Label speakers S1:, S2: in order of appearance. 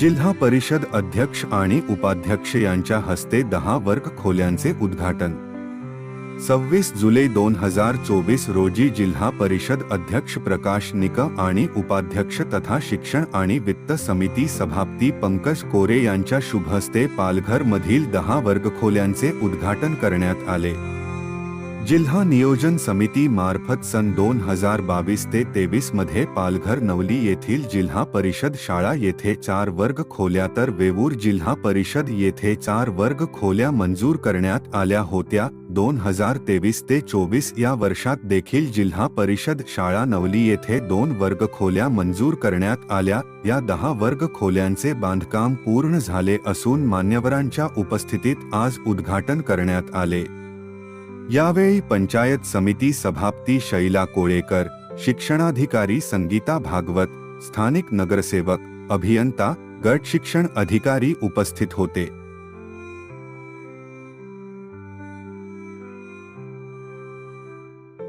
S1: जिल्हा परिषद अध्यक्ष आणि उपाध्यक्ष यांच्या हस्ते दहा वर्ग खोल्यांचे उद्घाटन. सव्वीस जुलै दोन हजार चोवीस रोजी जिल्हा परिषद अध्यक्ष प्रकाश निक आणि उपाध्यक्ष तथा शिक्षण आणि वित्त समिती सभापती पंकज कोरे यांच्या शुभहस्ते पालघर मधील दहा वर्गखोल्यांचे उद्घाटन करण्यात आले. जिल्हा नियोजन समिती मार्फत सन दोन हजार बावीस ते तेवीसमध्ये पालघर नवली येथील जिल्हा परिषद शाळा येथे चार वर्ग खोल्या तर वेवूर जिल्हा परिषद येथे चार वर्ग खोल्या मंजूर करण्यात आल्या होत्या. दोन हजार तेवीस ते चोवीस या वर्षात देखील जिल्हा परिषद शाळा नवली येथे दोन वर्ग खोल्या मंजूर करण्यात आल्या. या दहा वर्ग खोल्यांचे बांधकाम पूर्ण झाले असून मान्यवरांच्या उपस्थितीत आज उद्घाटन करण्यात आले. यावेळी पंचायत समिती सभापती शैला कोळेकर, शिक्षणाधिकारी संगीता भागवत, स्थानिक नगरसेवक अभियंता, गट शिक्षण अधिकारी उपस्थित होते.